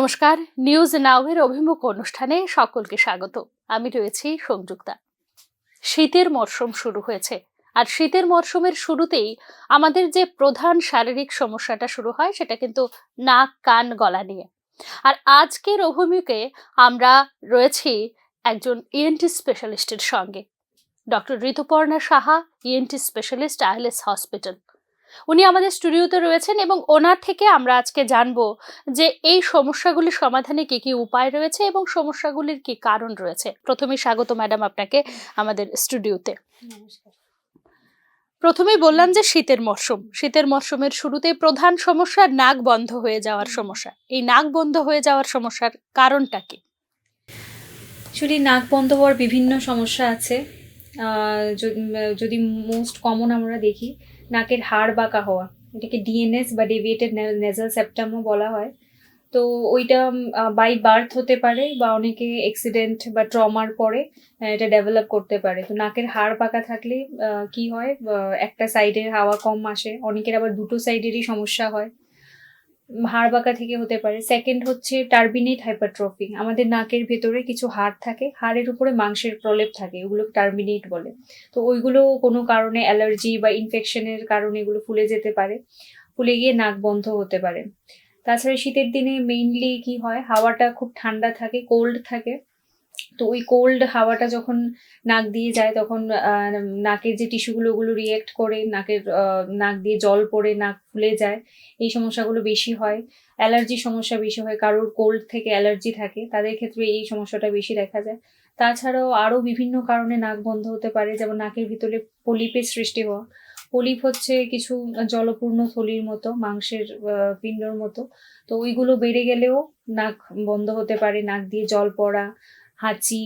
নমস্কার। নিউজ নাওয়ের অভিমুখ অনুষ্ঠানে সকলকে স্বাগত। আমি রয়েছি সংযুক্তা। শীতের মরশুম শুরু হয়েছে। আর শীতের মরশুমের শুরুতেই আমাদের যে প্রধান শারীরিক সমস্যাটা শুরু হয়, সেটা কিন্তু নাক, কান, গলা নিয়ে। আর আজকের অভিমুখে আমরা রয়েছি একজন ইএনটি স্পেশালিস্টের সঙ্গে। Doctor Rituparna Saha ENT specialist ILS hospital উনি আমাদের স্টুডিওতে রয়েছেন এবং ওনার থেকে আমরা আজকে জানব যে এই সমস্যাগুলির সমাধানে কি কি উপায় রয়েছে এবং সমস্যাগুলির কি কারণ রয়েছে। প্রথমে স্বাগত ম্যাডাম আপনাকে আমাদের স্টুডিওতে। প্রথমেই বললাম যে শীতের মরশুম। শীতের মরশুমের শুরুতে প্রধান সমস্যা নাক বন্ধ হয়ে যাওয়ার সমস্যা। এই নাক বন্ধ হয়ে যাওয়ার সমস্যার কারণটা কি? অ্যাকচুয়ালি নাক বন্ধ হওয়ার বিভিন্ন সমস্যা আছে। যদি মোস্ট কমন আমরা দেখি নাকের হাড় বাঁকা হওয়া। এটাকে ডিএনএস বা ডেভিয়েটেড নেজাল সেপ্টামও বলা হয়। তো ওইটা বাই বার্থ হতে পারে বা অনেকে অ্যাক্সিডেন্ট বা ট্রমার পরে এটা ডেভেলপ করতে পারে। তো নাকের হাড় পাকা থাকলে কি হয়? একটা সাইডের হাওয়া কম আসে। অনেকের আবার দুটো সাইডেরই সমস্যা হয়। হাড় বাঁকা থেকে হতে পারে। সেকেন্ড হচ্ছে টার্বিনেট হাইপারট্রফি আমাদের নাকের ভেতরে কিছু হাড় থাকে, হাড়ের উপরে মাংসের প্রলেপ থাকে ওগুলো টার্মিনেট বলে। তো ওইগুলো কোনো কারণে অ্যালার্জি বা ইনফেকশনের কারণে এগুলো ফুলে যেতে পারে, ফুলে গিয়ে নাক বন্ধ হতে পারে। তাছাড়া শীতের দিনে মেইনলি কি হয়, হাওয়াটা খুব ঠান্ডা থাকে কোল্ড থাকে। তো ওই কোল্ড হাওয়াটা যখন নাক দিয়ে যায় তখন নাকের যে টিস্যুগুলো ওগুলো রিয়েক্ট করে, নাকের নাক দিয়ে জল পড়ে, নাক ফুলে যায়, এই সমস্যাগুলো বেশি হয়। অ্যালার্জি সমস্যা বেশি হয়, কারোর কোল্ড থেকে অ্যালার্জি থাকে, তাদের ক্ষেত্রে এই সমস্যাটা বেশি দেখা যায়। তাছাড়াও আরও বিভিন্ন কারণে নাক বন্ধ হতে পারে, যেমন নাকের ভিতরে পলিপের সৃষ্টি হওয়া। পলিপ হচ্ছে কিছু জলপূর্ণ থলির মতো, মাংসের পিণ্ডর মতো। তো ওইগুলো বেড়ে গেলেও নাক বন্ধ হতে পারে, নাক দিয়ে জল পড়া হাঁচি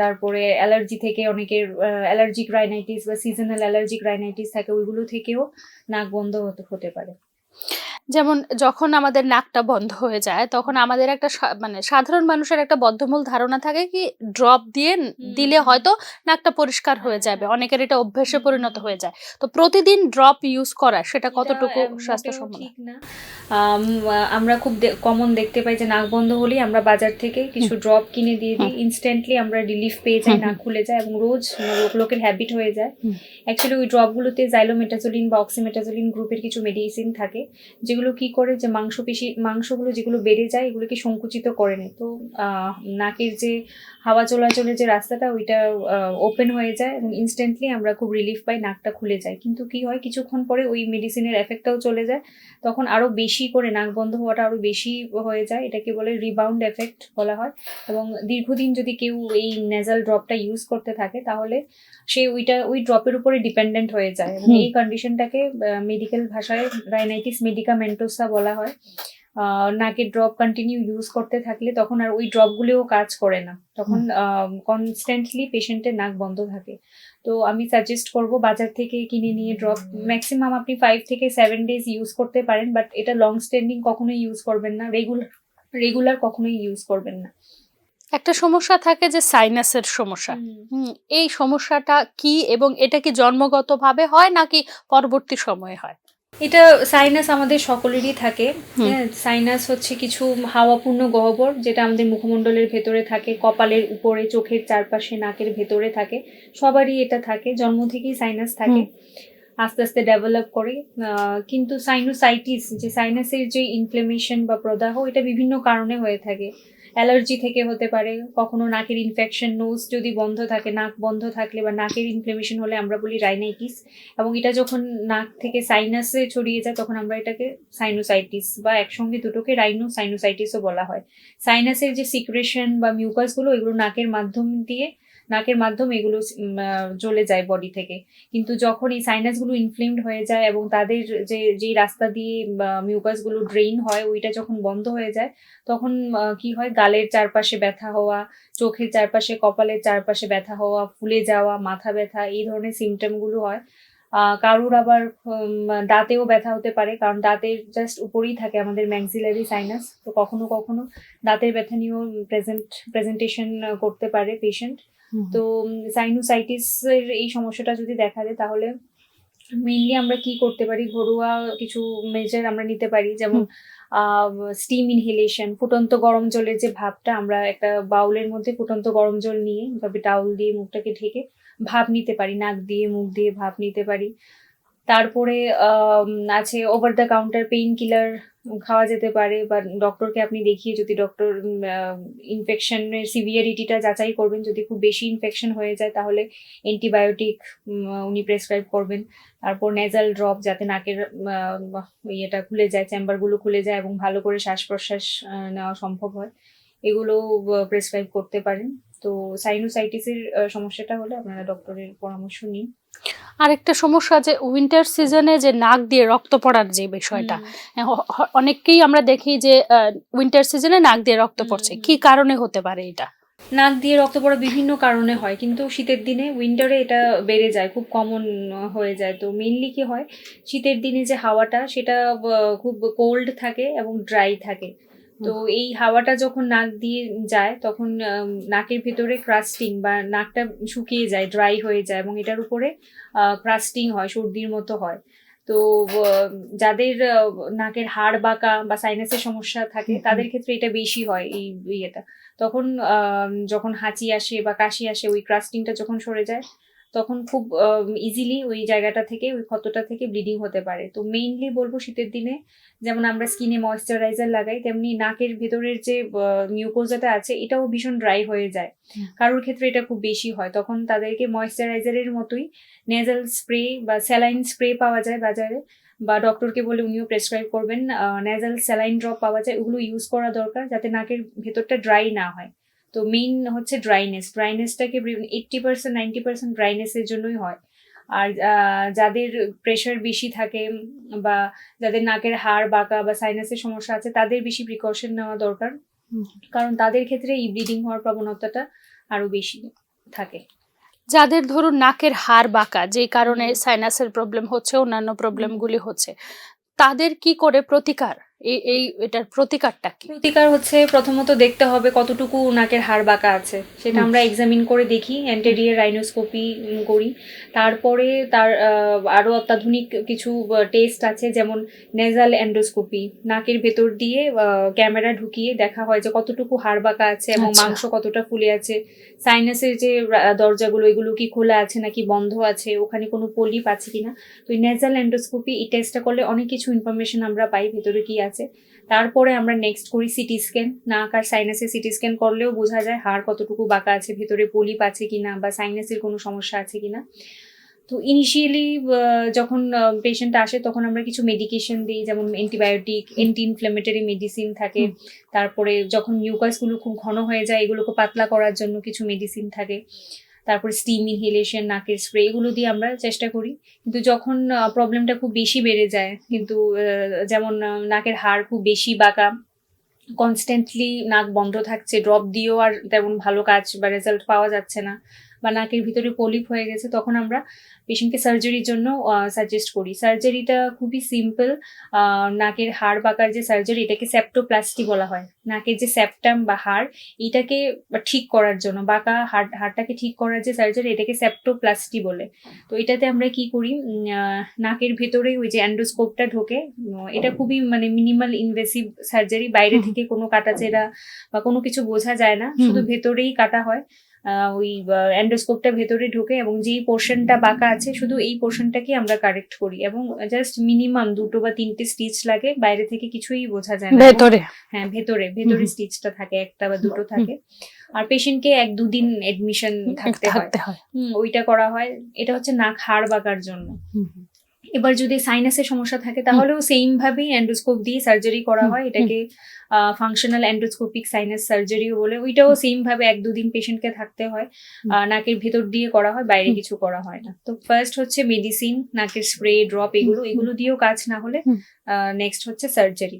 তারপরে অ্যালার্জি থেকে অনেকের অ্যালার্জিক রাইনাইটিস বা সিজনাল অ্যালার্জিক রাইনাইটিস থাকে, ওইগুলো থেকেও নাক বন্ধ হতে পারে। যেমন যখন আমাদের নাকটা বন্ধ হয়ে যায় তখন আমাদের একটা মানে সাধারণ মানুষের একটা বদ্ধমূল ধারণা থাকে কি ড্রপ দিয়ে দিলে হয়তো নাকটা পরিষ্কার হয়ে যাবে অনেকের এটা অভ্যেসে পরিণত হয়ে যায়। তো প্রতিদিন ড্রপ ইউজ করা সেটা কতটুকু স্বাস্থ্যসম্মত? ঠিক না। আমরা খুব কমন দেখতে পাই যে নাক বন্ধ হলেই আমরা বাজার থেকে কিছু ড্রপ কিনে দিয়ে দিই ইনস্ট্যান্টলি আমরা রিলিফ পেয়ে যাই নাক খুলে যায় এবং রোজ লোকের হ্যাবিট হয়ে যায়। অ্যাকচুয়ালি ওই ড্রপগুলোতে জাইলোমেটাজোলিন বা অক্সিমেটাজোলিন গ্রুপের কিছু মেডিসিন থাকে যেগুলো কি করে যে মাংসপেশি, মাংসগুলো যেগুলো বেড়ে যায়, এগুলোকে সংকুচিত করে নেয়। তো নাকের যে হাওয়া চলাচলের যে রাস্তাটা, ওইটা ওপেন হয়ে যায় এবং ইনস্ট্যান্টলি আমরা খুব রিলিফ পাই, নাকটা খুলে যায়। কিন্তু কি হয়, কিছুক্ষণ পরে ওই মেডিসিনের এফেক্টটাও চলে যায়। তখন আরও বেশি করে নাক বন্ধ হওয়াটা আরও বেশি হয়ে যায়, এটাকে বলে রিবাউন্ড এফেক্ট বলা হয়। এবং দীর্ঘদিন যদি কেউ এই নেজাল ড্রপটা ইউজ করতে থাকে, তাহলে সে ওইটা ওই ড্রপের উপরে ডিপেন্ডেন্ট হয়ে যায়। এই কন্ডিশনটাকে মেডিকেল ভাষায় রাইনাইটিস মেডিকামেন্টোসা বলা হয়। নাকের ড্রপ কন্টিনিউ ইউজ করতে থাকলে তখন আর ওই ড্রপগুলোও কাজ করে না। তখন কনস্ট্যান্টলি পেশেন্টের নাক বন্ধ থাকে। তো আমি সাজেস্ট করব বাজার থেকে কিনে নিয়ে ড্রপ ম্যাক্সিমাম আপনি ফাইভ থেকে সেভেন ডেজ ইউজ করতে পারেন বাট এটা লং স্ট্যান্ডিং কখনোই ইউজ করবেন না। রেগুলার রেগুলার কখনোই ইউজ করবেন না। একটা সমস্যা থাকে যে সাইনাসের সমস্যা। এই সমস্যাটা কি এবং এটা কি জন্মগতভাবে হয় নাকি পরবর্তী সময়ে হয়? এটা সাইনাস আমাদের সকলেরই থাকে। হ্যাঁ সাইনাস হচ্ছে কিছু হাওয়াপূর্ণ গহ্বর যেটা আমাদের মুখমণ্ডলের ভেতরে থাকে কপালের উপরে চোখের চারপাশে নাকের ভেতরে থাকে সবারই এটা থাকে জন্ম থেকেই সাইনাস থাকে। আস্তে আস্তে ডেভেলপ করে কিন্তু সাইনোসাইটিস যে সাইনাসের যে ইনফ্লেমেশন বা প্রদাহ এটা বিভিন্ন কারণে হয়ে থাকে। অ্যালার্জি থেকে হতে পারে, কখনো নাকের ইনফেকশন নোজ যদি বন্ধ থাকে, নাক বন্ধ থাকলে বা নাকের ইনফ্লেমেশন হলে আমরা বলি রাইনাইটিস এবং এটা যখন নাক থেকে সাইনাসে ছড়িয়ে যায়, তখন আমরা এটাকে সাইনোসাইটিস বা একসঙ্গে দুটোকে রাইনো সাইনোসাইটিসও বলা হয়। সাইনাসের যে সিক্রেশন বা মিউকাসগুলো এগুলো নাকের মাধ্যম দিয়ে, নাকের মাধ্যমে এগুলো জ্বলে যায় বডি থেকে। কিন্তু যখন এই সাইনাসগুলো ইনফ্লেমড হয়ে যায় এবং তাদের যে যেই রাস্তা দিয়ে মিউকাসগুলো ড্রেইন হয়, ওইটা যখন বন্ধ হয়ে যায়, তখন কি হয়? গালের চারপাশে ব্যথা হওয়া চোখের চারপাশে কপালের চারপাশে ব্যথা হওয়া ফুলে যাওয়া মাথা ব্যথা এই ধরনের সিমটমগুলো হয়। কারুর আবার দাঁতেও ব্যথা হতে পারে কারণ দাঁতের জাস্ট উপরেই থাকে আমাদের ম্যাক্সিলারি সাইনাস তো কখনো কখনো দাঁতের ব্যথা নিয়েও প্রেজেন্ট প্রেজেন্টেশন করতে পারে পেশেন্ট তো সাইনোসাইটিসের এই সমস্যাটা যদি দেখা যায় তাহলে মেইনলি আমরা কি করতে পারি? ঘরোয়া কিছু মেজার আমরা নিতে পারি যেমন স্টিম ইনহেলেশন ফুটন্ত গরম জলের যে ভাবটা আমরা একটা বাউলের মধ্যে ফুটন্ত গরম জল নিয়ে তবে টাউল দিয়ে মুখটাকে ঢেকে ভাপ নিতে পারি নাক দিয়ে মুখ দিয়ে ভাপ নিতে পারি। তারপরে আছে over the counter painkiller খাওয়া যেতে পারে বা ডক্টরকে আপনি দেখিয়ে যদি ডক্টর ইনফেকশনের সিভিয়ারিটিটা যাচাই করবেন, যদি খুব বেশি ইনফেকশন হয়ে যায়, তাহলে অ্যান্টিবায়োটিক উনি প্রেসক্রাইব করবেন। তারপর নেজাল ড্রপ যাতে নাকের ইয়েটা খুলে যায় চেম্বারগুলো খুলে যায় এবং ভালো করে শ্বাস প্রশ্বাস নেওয়া সম্ভব হয় এগুলো প্রেসক্রাইব করতে পারেন। তো সাইনোসাইটিসের সমস্যাটা হলে আপনারা ডক্টরের পরামর্শ নিন। আরেকটা সমস্যা যে উইন্টার সিজনে যে নাক দিয়ে রক্ত পড়ার যে বিষয়টা অনেককেই আমরা দেখি যে উইন্টার সিজনে নাক দিয়ে রক্ত পড়ছে। কি কারণে হতে পারে এটা? নাক দিয়ে রক্ত পড়া বিভিন্ন কারণে হয় কিন্তু শীতের দিনে উইন্টারে এটা বেড়ে যায় খুব কমন হয়ে যায়। তো মেনলি কি হয় শীতের দিনে যে হাওয়াটা সেটা খুব কোল্ড থাকে এবং ড্রাই থাকে। তো এই হাওয়াটা যখন নাক দিয়ে যায় তখন নাকের ভিতরে ক্রাস্টিং বা নাকটা শুকিয়ে যায় ড্রাই হয়ে যায় এবং এটার উপরে ক্রাস্টিং হয় সর্দির মতো হয়। তো যাদের নাকের হাড় বাঁকা বা সাইনাসের সমস্যা থাকে তাদের ক্ষেত্রে এটা বেশি হয় এই ইয়েটা। তখন যখন হাঁচি আসে বা কাশি আসে ওই ক্রাস্টিংটা যখন সরে যায় তখন খুব ইজিলি ওই জায়গাটা থেকে ওই ক্ষতটা থেকে ব্লিডিং হতে পারে। তো মেইনলি বলব শীতের দিনে যেমন আমরা স্কিনে ময়শ্চারাইজার লাগাই তেমনি নাকের ভেতরের যে মিউকোজাটা আছে এটাও ভীষণ ড্রাই হয়ে যায়। কারোর ক্ষেত্রে এটা খুব বেশি হয়। তখন তাদেরকে ময়শ্চারাইজারের মতোই নেজাল স্প্রে বা স্যালাইন স্প্রে পাওয়া যায় বাজারে বা ডক্টরকে বলে উনিও প্রেসক্রাইব করবেন নেজাল স্যালাইন ড্রপ পাওয়া যায় ওগুলো ইউজ করা দরকার যাতে নাকের ভেতরটা ড্রাই না হয়। তো মেইন হচ্ছে ড্রাইনেস ড্রাইনেসটাকে এইট্টি পার্সেন্ট নাইনটি পার্সেন্ট ড্রাইনেসের জন্যই হয়। আর যাদের প্রেশার বেশি থাকে বা যাদের নাকের হাড় বাঁকা বা সাইনাসের সমস্যা আছে তাদের বেশি প্রিকশন নেওয়া দরকার। কারণ তাদের ক্ষেত্রে এই ব্লিডিং হওয়ার প্রবণতাটা আরও বেশি থাকে। যাদের ধরুন নাকের হাড় বাঁকা যে কারণে সাইনাসের প্রবলেম হচ্ছে অন্যান্য প্রবলেমগুলি হচ্ছে তাদের কি করে প্রতিকার? এই এই এটার প্রতিকারটা কি? প্রতিকার হচ্ছে প্রথমত দেখতে হবে কতটুকু নাকের হাড় বাঁকা আছে। সেটা আমরা এক্সামিন করে দেখি অ্যান্টেরিয়ার রাইনোস্কোপি করি। তারপরে তার আহ, আরও অত্যাধুনিক কিছু টেস্ট আছে যেমন নেজাল এন্ডোস্কোপি নাকের ভেতর দিয়ে ক্যামেরা ঢুকিয়ে দেখা হয় যে কতটুকু হাড় বাঁকা আছে এবং আচ্ছা। মাংস কতটা ফুলে আছে। সাইনাসের যে দরজাগুলো এগুলো কি খোলা আছে নাকি বন্ধ আছে ওখানে কোনো পলিপ আছে কিনা। তো নেজাল এন্ডোস্কোপি এই টেস্টটা করলে অনেক কিছু ইনফরমেশন আমরা পাই ভেতরে কি আছে। তারপরে আমরা নেক্সট করি সিটি স্ক্যান নাক আর সাইনাসের সিটি স্ক্যান করলেও বোঝা যায় হাড় কতটুকু বাঁকা আছে ভেতরে পলিপ আছে কিনা বা সাইনাসের কোনো সমস্যা আছে কিনা। তো ইনিশিয়ালি যখন পেশেন্ট আসে তখন আমরা কিছু মেডিকেশন দিই যেমন অ্যান্টিবায়োটিক অ্যান্টি ইনফ্লেমেটরি মেডিসিন থাকে তারপরে যখন মিউকাসগুলো খুব ঘন হয়ে যায় এগুলোকে পাতলা করার জন্য কিছু মেডিসিন থাকে। তারপর স্টিম ইনহেলেশন নাকের স্প্রে এগুলো দিয়ে আমরা চেষ্টা করি। কিন্তু যখন প্রবলেমটা খুব বেশি বেড়ে যায়, কিন্তু যেমন নাকের হাড় খুব বেশি বাঁকা কনস্ট্যান্টলি নাক বন্ধ থাকছে ড্রপ দিয়েও আর তেমন ভালো কাজ বা রেজাল্ট পাওয়া যাচ্ছে না। বা নাকের ভিতরে পলিপ হয়ে গেছে তখন আমরা পেশেন্টকে সার্জারির জন্য সাজেস্ট করি। সার্জারিটা খুবই সিম্পল নাকের হাড় বাঁকার যে সার্জারি এটাকে সেপ্টোপ্লাস্টি বলা হয়। নাকের যে সেপ্টাম বা হাড় এটাকে ঠিক করার জন্য বাঁকা হাড় হাড়টাকে ঠিক করার যে সার্জারি এটাকে সেপ্টোপ্লাস্টি বলে। তো এটাতে আমরা কি করি? নাকের ভেতরে ওই যে অ্যান্ডোস্কোপটা ঢোকে। এটা খুবই মানে মিনিমাল ইনভেসিভ সার্জারি বাইরে থেকে কোনো কাটাচেরা বা কোনো কিছু বোঝা যায় না। শুধু ভেতরেই কাটা হয়। ওই অ্যান্ডোস্কোপটা ভেতরে ঢোকে এবং যেই পোর্শনটা বাঁকা আছে শুধু এই পোর্শনটাকে আমরা কারেক্ট করি এবং জাস্ট মিনিমাম দুটো বা তিনটে স্টিচ লাগে বাইরে থেকে কিছুই বোঝা যায় না। ভেতরে। হ্যাঁ ভেতরে ভেতরে স্টিচটা থাকে একটা বা দুটো থাকে। আর পেশেন্টকে এক দুদিন এডমিশন থাকতে হয়। ওইটা করা হয়। এটা হচ্ছে নাক হাড় বাঁকার জন্য। এবার যদি সাইনাসের সমস্যা থাকে তাহলেও সেম ভাবেই অ্যান্ডোস্কোপ দিয়ে সার্জারি করা হয়। এটাকে ফাংশনাল অ্যান্ড্রোস্কোপিক সাইনাস সার্জারিও বলে। ওইটাও সেম ভাবে এক দুদিন পেশেন্টকে থাকতে হয়। আহ, নাকের ভেতর দিয়ে করা হয় বাইরে কিছু করা হয় না। তো ফার্স্ট হচ্ছে মেডিসিন নাকের স্প্রে ড্রপ এগুলো এগুলো দিয়েও কাজ না হলে। নেক্সট হচ্ছে সার্জারি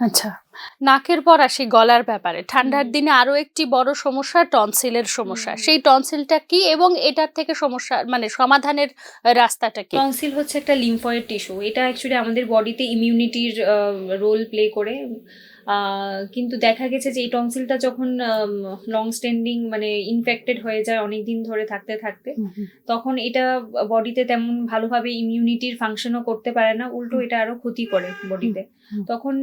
আচ্ছা। নাকের পর আসি গলার ব্যাপারে। ঠান্ডার দিনে আরও একটি বড় সমস্যা টনসিলের সমস্যা। সেই টনসিলটা কি এবং এটার থেকে সমস্যা মানে সমাধানের রাস্তাটা কি? টনসিল হচ্ছে একটা লিম্ফয়েড টিস্যু। এটা অ্যাকচুয়ালি আমাদের বডিতে ইমিউনিটির রোল প্লে করে। কিন্তু দেখা গেছে যে এই টনসিলটা যখন লং স্ট্যান্ডিং মানে ইনফেক্টেড হয়ে যায় অনেক দিন ধরে থাকতে থাকতে তখন এটা বডিতে তেমন ভালোভাবে ইমিউনিটির ফাংশনও করতে পারে না উল্টো এটা আরও ক্ষতি করে বডিতে। তখন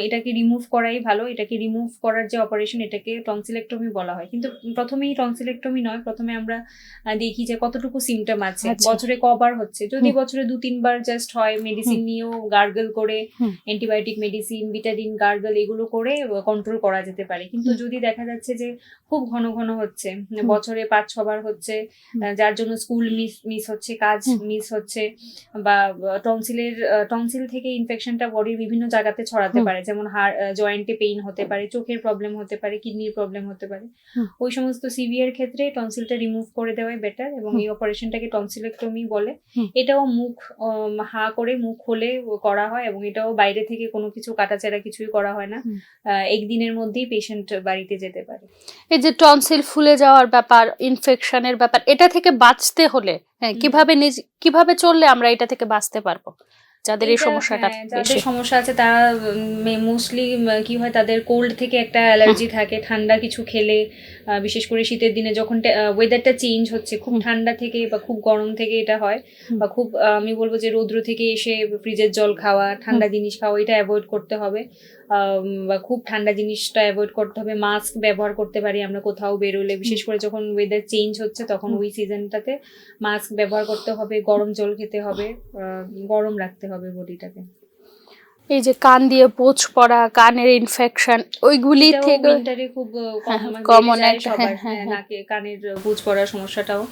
এটাকে রিমুভ করাই ভালো এটাকে রিমুভ করার যে অপারেশন এটাকে টনসিলেক্টমি বলা হয়। কিন্তু প্রথমেই টনসিলেক্টমি নয় প্রথমে আমরা দেখি যে কতটুকু সিমটম আছে। আচ্ছা। বছরে কবার হচ্ছে। যদি বছরে দু তিনবার জাস্ট হয় মেডিসিন নিয়েও গার্গল করে অ্যান্টিবায়োটিক মেডিসিন বিটাডিন গার্গল এগুলো করে কন্ট্রোল করা যেতে পারে। কিন্তু যদি দেখা যাচ্ছে যে খুব ঘন ঘন হচ্ছে বছরে পাঁচ ছবার হচ্ছে যার জন্য স্কুল মিস মিস হচ্ছে কাজ মিস হচ্ছে বা টনসিলের টনসিল থেকে ইনফেকশনটা বডির বিভিন্ন জায়গাতে ছড়াতে পারে। যেমন হাড় জয়েন্টে পেইন হতে পারে চোখের প্রবলেম হতে পারে কিডনির প্রবলেম হতে পারে। ওই সমস্ত সিভিয়ার ক্ষেত্রে টনসিলটা রিমুভ করে দেওয়াই বেটার এবং এই অপারেশনটাকে টনসিলেক্টমি বলে। এটাও মুখ হা করে মুখ খুলে করা হয় এবং এটাও বাইরে থেকে কোনো কিছু কাটাচেরা কিছুই করা হয় না। একদিনের মধ্যেই পেশেন্ট বাড়িতে যেতে পারে। এই যে টনসিল ফুলে যাওয়ার ব্যাপার ইনফেকশনের ব্যাপার এটা থেকে বাঁচতে হলে হ্যাঁ কীভাবে নিজ কীভাবে চললে আমরা এটা থেকে বাঁচতে পারব? যাদের এই সমস্যাটা হ্যাঁ, যাদের সমস্যা আছে তারা মোস্টলি কি হয় তাদের কোল্ড থেকে একটা অ্যালার্জি থাকে ঠান্ডা কিছু খেলে বিশেষ করে শীতের দিনে যখন ওয়েদারটা চেঞ্জ হচ্ছে খুব ঠান্ডা থেকে বা খুব গরম থেকে এটা হয় বা খুব আমি বলব যে রৌদ্র থেকে এসে ফ্রিজের জল খাওয়া ঠান্ডা জিনিস খাওয়া এটা অ্যাভয়েড করতে হবে। বা খুব ঠান্ডা জিনিসটা অ্যাভয়েড করতে হবে মাস্ক ব্যবহার করতে পারি আমরা কোথাও বেরোলে বিশেষ করে যখন ওয়েদার চেঞ্জ হচ্ছে তখন ওই সিজনটাতে মাস্ক ব্যবহার করতে হবে গরম জল খেতে হবে গরম রাখতে হবে বডিটাকে। এই যে কান দিয়ে পোচ পড়া কানের ইনফেকশন ওইগুলি থেকে খুব আহ, হ্যাঁ, একটা, হ্যাঁ, হ্যাঁ। নাকে কানের বুঝ পড়ার সমস্যাটাও।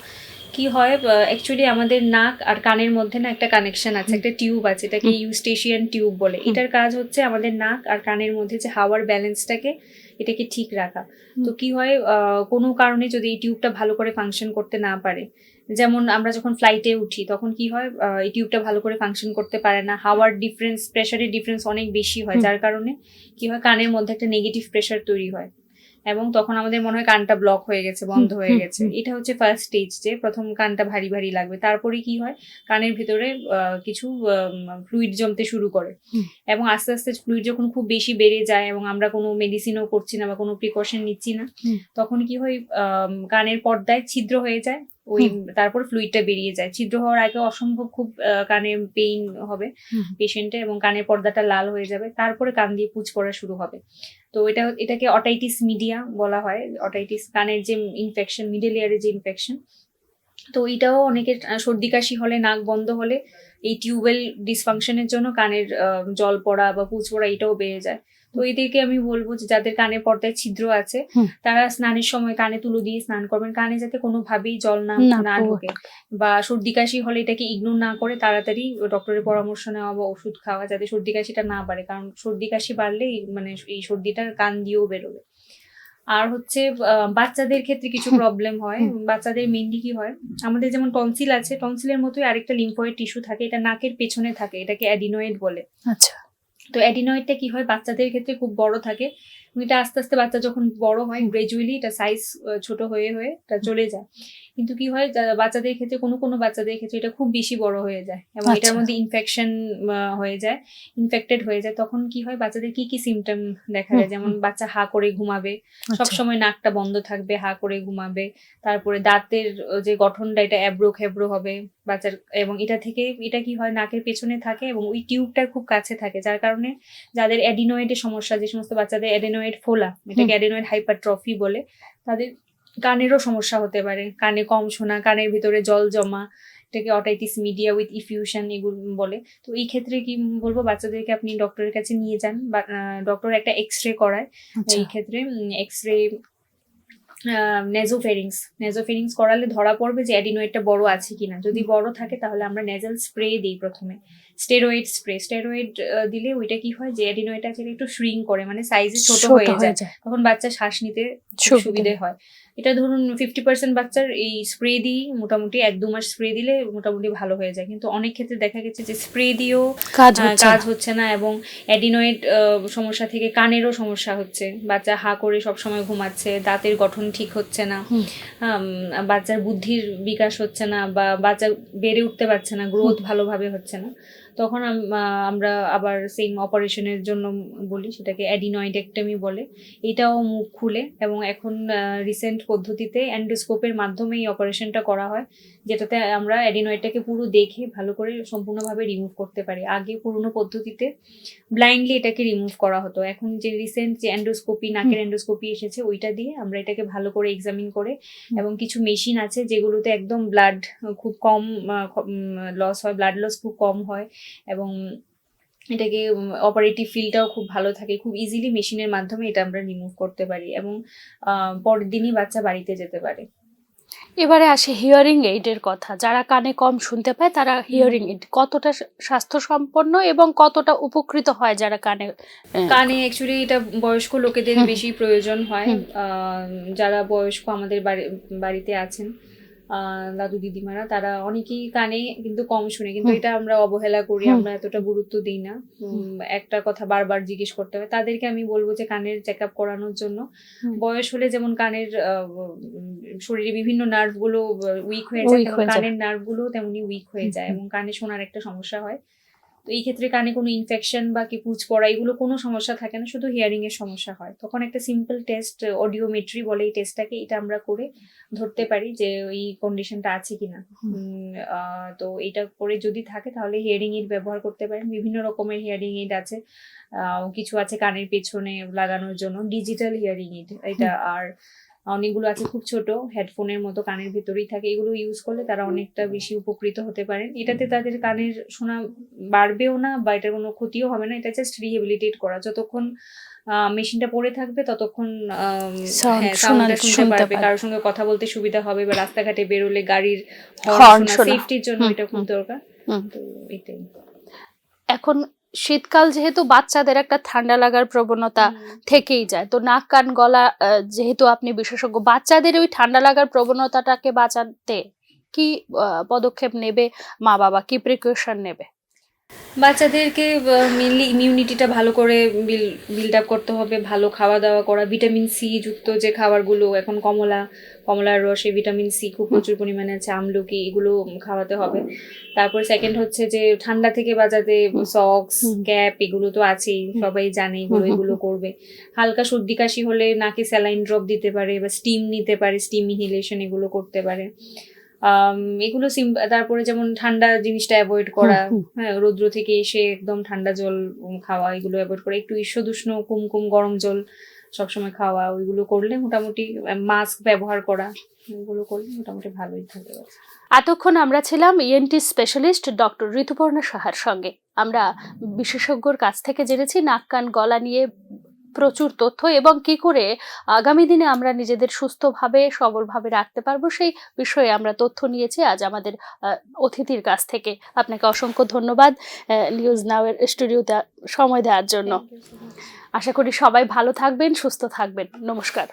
কি হয় অ্যাকচুয়ালি আমাদের নাক আর কানের মধ্যে না একটা কানেকশন আছে একটা টিউব আছে এটাকে ইউস্টেশিয়ান টিউব বলে। এটার কাজ হচ্ছে আমাদের নাক আর কানের মধ্যে যে হাওয়ার ব্যালেন্সটাকে এটাকে ঠিক রাখা। তো কি হয় আহ, কোনো কারণে যদি এই টিউবটা ভালো করে ফাংশন করতে না পারে যেমন আমরা যখন ফ্লাইটে উঠি তখন কি হয় এই টিউবটা ভালো করে ফাংশন করতে পারে না। হাওয়ার ডিফারেন্স প্রেশারের ডিফারেন্স অনেক বেশি হয় যার কারণে কি হয় কানের মধ্যে একটা নেগেটিভ প্রেশার তৈরি হয়। এবং তখন আমাদের মনে হয় কানটা ব্লক হয়ে গেছে বন্ধ হয়ে গেছে। এটা হচ্ছে ফার্স্ট স্টেজ যে প্রথম কানটা ভারী ভারী লাগবে। তারপরে কি হয়? কানের ভিতরে আহ, কিছু ফ্লুইড জমতে শুরু করে। এবং আস্তে আস্তে ফ্লুইড যখন খুব বেশি বেড়ে যায় এবং আমরা কোনো মেডিসিনও করছি না বা কোনো প্রিকশন নিচ্ছি না তখন কি হয় কানের পর্দায় ছিদ্র হয়ে যায়। ওই তারপর ফ্লুইডটা বেরিয়ে যায়। ছিদ্র হওয়ার আগে অসম্ভব খুব কানে পেইন হবে। পেশেন্টের এবং কানের পর্দাটা লাল হয়ে যাবে। তারপরে কান দিয়ে পুজ পড়া শুরু হবে। তো এটা এটাকে অটাইটিস মিডিয়া বলা হয়। অটাইটিস কানের যে ইনফেকশন মিডল ইয়ারের যে ইনফেকশন তো এটাও অনেকের সর্দি কাশি হলে নাক বন্ধ হলে এই টিউবওয়েল ডিসফাংশনের জন্য কানের জল পড়া বা পুজ পড়া এটাও বেড়ে যায়। তো এদেরকে আমি বলব যে যাদের কানে পর্দায় ছিদ্র আছে তারা স্নানের সময় কানে তুলো দিয়ে স্নান করবেন। কানে যাতে কোনোভাবেই জল না না ঢোকে বা সর্দি কাশি হলে এটাকে ইগনোর না করে তাড়াতাড়ি ডক্টরের পরামর্শ নেওয়া বা ওষুধ খাওয়া যাতে সর্দি কাশিটা না বাড়ে। কারণ সর্দি কাশি বাড়লে মানে এই সর্দিটা কান দিয়েও বেরোবে। আর হচ্ছে বাচ্চাদের ক্ষেত্রে কিছু প্রবলেম হয়। বাচ্চাদের মেনলি কি হয়? আমাদের যেমন টনসিল আছে টনসিলের মতোই আরেকটা লিম্ফয়েড টিস্যু থাকে। এটা নাকের পেছনে থাকে এটাকে অ্যাডিনয়েড বলে। আচ্ছা। তো অ্যাডিনয়েডটা কি হয়? বাচ্চাদের ক্ষেত্রে খুব বড় থাকে। এটা আস্তে আস্তে বাচ্চা যখন বড় হয় গ্রাজুয়ালি এটা সাইজ ছোট হয়ে হয়ে এটা চলে যায়। কিন্তু কি হয় বাচ্চাদের ক্ষেত্রে কোনো কোনো বাচ্চাদের ক্ষেত্রে এটা খুব বেশি বড় হয়ে যায় এবং এটার আচ্ছা। মধ্যে ইনফেকশন হয়ে যায় ইনফেক্টেড হয়ে যায়। তখন কি হয় বাচ্চাদের কি কি সিমটম দেখা যায়? যেমন বাচ্চা হা করে ঘুমাবে আচ্ছা। সবসময় নাকটা বন্ধ থাকবে হা করে ঘুমাবে তারপরে দাঁতের যে গঠনটা এটা অ্যাব্রো খেব্রো হবে বাচ্চার এবং এটা থেকে এটা কি হয় নাকের পেছনে থাকে এবং ওই টিউবটার খুব কাছে থাকে। যার কারণে যাদের অ্যাডিনয়েডের সমস্যা যে সমস্ত বাচ্চাদের অ্যাডিনয়েড ফোলা এটাকে অ্যাডিনয়েড হাইপারট্রফি বলে তাদের কানেরও সমস্যা হতে পারে। কানে কম শোনা কানের ভিতরে জল জমা এটাকে অটাইটিস মিডিয়া উইথ ইফিউশন এগুলো বলে। তো এই ক্ষেত্রে কি বলব বাচ্চাদেরকে আপনি ডক্টরের কাছে নিয়ে যান বা ডক্টর একটা এক্স রে করায়। আচ্ছা। এই ক্ষেত্রে এক্স রে নেজোফেরিংস নেজোফেরিংস করালে ধরা পড়বে যে অ্যাডিনোয়েডটা বড় আছে কিনা। যদি বড় থাকে তাহলে আমরা নেজাল স্প্রে দিই প্রথমে। স্টেরয়েড স্প্রে স্টেরয়েড দিলে ওইটা কি হয় যে অ্যাডিনোয়েডটা একটু শ্রিং করে মানে সাইজে ছোট হয়ে যায়। তখন বাচ্চা শ্বাস নিতে সুবিধে। সুবিধে হয়। এটা ধরুন ফিফটি পার্সেন্ট বাচ্চার এই স্প্রে দিই মোটামুটি এক দু মাস স্প্রে দিলে মোটামুটি ভালো হয়ে যায়। কিন্তু অনেক ক্ষেত্রে দেখা গেছে যে স্প্রে দিয়েও কাজ হচ্ছে কাজ না। হচ্ছে না এবং অ্যাডিনয়েড সমস্যা থেকে কানেরও সমস্যা হচ্ছে। বাচ্চা হা করে সব সময় ঘুমাচ্ছে দাঁতের গঠন ঠিক হচ্ছে না বাচ্চার বুদ্ধির বিকাশ হচ্ছে না বা বাচ্চা বেড়ে উঠতে পারছে না গ্রোথ ভালোভাবে হচ্ছে না। তখন আমরা আবার সেম অপারেশনের জন্য বলি, সেটাকে অ্যাডিনয়েডেক্টমি বলে। এটাও মুখ খুলে এবং এখন রিসেন্ট পদ্ধতিতে অ্যান্ডোস্কোপের মাধ্যমে এই অপারেশনটা করা হয়। যেটাতে আমরা অ্যাডিনয়েডটাকে পুরো দেখে ভালো করে সম্পূর্ণভাবে রিমুভ করতে পারি। আগে পুরনো পদ্ধতিতে ব্লাইন্ডলি এটাকে রিমুভ করা হতো। এখন যে রিসেন্ট যে অ্যান্ডোস্কোপি নাকের অ্যান্ডোস্কোপি এসেছে ওইটা দিয়ে আমরা এটাকে ভালো করে এক্সামিন করে এবং কিছু মেশিন আছে যেগুলোতে একদম ব্লাড খুব কম লস হয় ব্লাড লস খুব কম হয় এবং এটাকে অপারেটিভ ফিলটাও খুব ভালো থাকে। খুব ইজিলি মেশিনের মাধ্যমে এটা আমরা রিমুভ করতে পারি এবং পরের দিনই বাচ্চা বাড়িতে যেতে পারে। এবারে আসে হিয়ারিং এইডের কথা। যারা কানে কম শুনতে পায় তারা হিয়ারিং এইড কতটা স্বাস্থ্যসম্পন্ন এবং কতটা উপকৃত হয় যারা কানে কানে অ্যাকচুয়ালি এটা বয়স্ক লোকেদের বেশি প্রয়োজন হয়। আহ, যারা বয়স্ক আমাদের বাড়ি- বাড়িতে আছেন। দাদু দিদিমারা তারা অনেকেই কানে কিন্তু কম শুনে। কিন্তু এটা আমরা অবহেলা করি আমরা এতটা গুরুত্ব দিই না। একটা কথা বারবার জিজ্ঞেস করতে হবে তাদেরকে আমি বলব যে কানের চেক আপ করানোর জন্য বয়স হলে যেমন কানের শরীরে বিভিন্ন নার্ভগুলো উইক হয়ে যায়। কানের নার্ভগুলো তেমনি উইক হয়ে যায় এবং কানে শোনার একটা সমস্যা হয়। তো এই ক্ষেত্রে কানে কোনো ইনফেকশন বা কি পুঁজ পড়া এগুলো কোনো সমস্যা থাকে না শুধু হিয়ারিং এর সমস্যা হয়। তখন একটা সিম্পল টেস্ট অডিওমেট্রি বলে এই টেস্টটাকে এটা আমরা করে ধরতে পারি যে ওই কন্ডিশনটা আছে কিনা। তো এটা করে যদি থাকে তাহলে হিয়ারিং এইড ব্যবহার করতে পারেন। বিভিন্ন রকমের হিয়ারিং এইড আছে। আহ, কিছু আছে কানের পেছনে লাগানোর জন্য ডিজিটাল হিয়ারিং এইড এটা আর অনেকগুলো আছে খুব ছোট হেডফোনের মতো কানের ভিতরেই থাকে। এগুলো ইউজ করলে তারা অনেকটা বেশি উপকৃত হতে পারেন। এটাতে তাদের কানের শোনা বাড়বেও না বা এটার কোনো ক্ষতিও হবে না এটা জাস্ট রিহেবিলিটেট করা। যতক্ষণ মেশিনটা পড়ে থাকবে ততক্ষণ হ্যাঁ, শুনতে পারবে। কারোর সঙ্গে কথা বলতে সুবিধা হবে বা রাস্তাঘাটে বেরোলে গাড়ির হর্ন সেফটির জন্য এটা খুব দরকার। তো এটাই। এখন শীতকাল যেহেতু বাচ্চাদের একটা ঠান্ডা লাগার প্রবণতা থেকেই যায় তো নাক কান গলা যেহেতু আপনি বিশেষজ্ঞ বাচ্চাদের ওই ঠান্ডা লাগার প্রবণতাটাকে বাঁচাতে কি পদক্ষেপ নেবে মা বাবা কি প্রিকশন নেবে? বাচ্চাদেরকে মেনলি ইমিউনিটিটা ভালো করে বিল্ড আপ করতে হবে ভালো খাওয়া দাওয়া করা ভিটামিন সি যুক্ত যে খাবারগুলো এখন কমলা কমলার রসে ভিটামিন সি খুব প্রচুর পরিমাণে আছে আমলকি এগুলো খাওয়াতে হবে। তারপর সেকেন্ড হচ্ছে যে ঠান্ডা থেকে বাঁচাতে সক্স ক্যাপ এগুলো তো আছেই সবাই জানে এগুলো এগুলো করবে। হালকা সর্দি কাশি হলে নাকে স্যালাইন ড্রপ দিতে পারে বা স্টিম নিতে পারে স্টিম ইনহেলেশন এগুলো করতে পারে। এগুলো সিম- তারপরে যেমন ঠান্ডা জিনিসটা অ্যাভয়েড করা হ্যাঁ রৌদ্র থেকে এসে একদম ঠান্ডা জল খাওয়া এগুলো অ্যাভয়েড করা। একটু ঈষদুষ্ণ কুমকুম গরম জল সবসময় খাওয়া ওইগুলো করলে মোটামুটি মাস্ক ব্যবহার করা এগুলো করলে মোটামুটি ভালোই থাকে। এতক্ষণ আমরা ছিলাম ইএনটি স্পেশালিস্ট ডক্টর ঋতুপর্ণা সাহার সঙ্গে। আমরা বিশেষজ্ঞর কাছ থেকে জেনেছি নাক কান গলা নিয়ে প্রচুর তথ্য এবং কি করে আগামী দিনে আমরা নিজেদের সুস্থভাবে সবলভাবে রাখতে পারব সেই বিষয়ে আমরা তথ্য নিয়েছি। আজ আমাদের অতিথির কাছ থেকে আপনাকে অসংখ্য ধন্যবাদ নিউজ নাওয়ের স্টুডিওতে সময় দেওয়ার জন্য. আশা করি সবাই ভালো থাকবেন সুস্থ থাকবেন। নমস্কার।